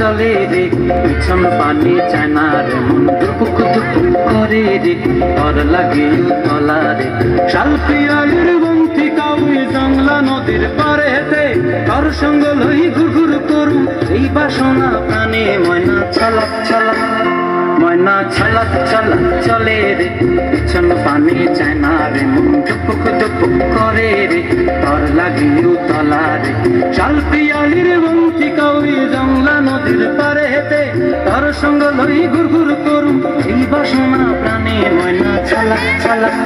পিছন পানি চায় না রে মন দুপুক দুপুক করে রে তর লাগে তলা রে। শাল পিয়ালির বন্তি কাউই জংলা নদীর পারে হেতে তর সঙ্গ লই ঘুরঘুর করুম এই বাসনা প্রাণে ময়না ছলক ছলক, ময়না ছলক ছলক চলে রে। পিছন পানি চায় না রে মন দুপুক দুপুক করে রে তর লাগিও তলা রে শাল পিয়ালির বন্তি কাউরি জংলা নদীর পারে হেতে তার সঙ্গ লই ঘুর ঘুর করুম এই বাসনা প্রাণে ময়না ছালা ছলক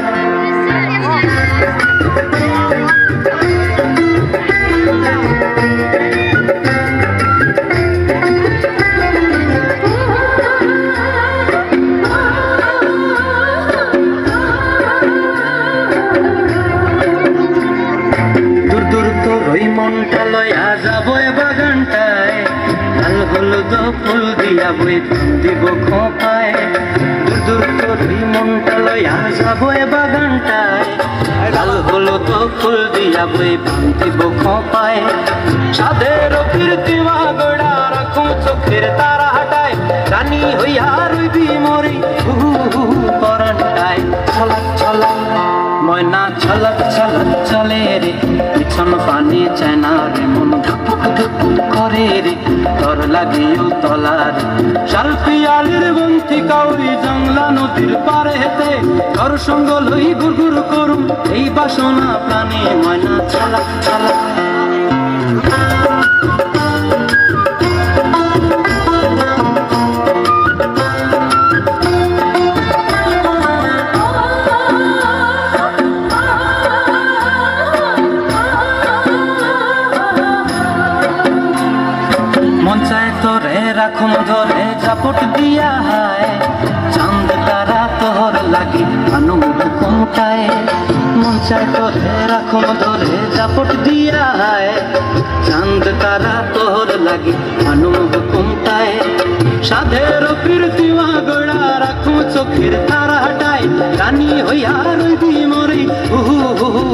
লয়া যাব এ বাগানটায়। লাল হলুদ ফুল দিয়া বই দিব খোপায়। দূর ওই মনটা লয়া যাব এ বাগানটায়। লাল হলুদ ফুল দিয়া বই দিব খোপায়। সাদের কীর্তি মাগড়া রাখুন চোখের তারা হাটায়। রানী হইয়া রইবি মরি হু হু পরানটায়। ছলক ছলক, ময়না ছলক ছলক চলে রে। পিছন পানি চায় রে মন ধুপুক ধুপুক করে রে, তর লাগিও তলার। শাল পিয়ালির বন্তি কাউরি জংলা নদীর পারে হেতে তোর সঙ্গ লই গুরগুর করুম, এই বাসনা প্রাণে ময়না ছালা ছলক তোরে রাখুন ধরে জাপট দিয়া হায়। চাঁদ তারা তোর লাগি, আনন্দ কমটায়। মন চায় তোরে রাখুন ধরে জাপট দিয়া হায়। চাঁদ তারা তোর লাগি, আনন্দ কমটায়। সাধের কীর্তি মাগড়া রাখুন চোখের তারা হাটায় রানী হইয়া রইবি মরি, উহু উহু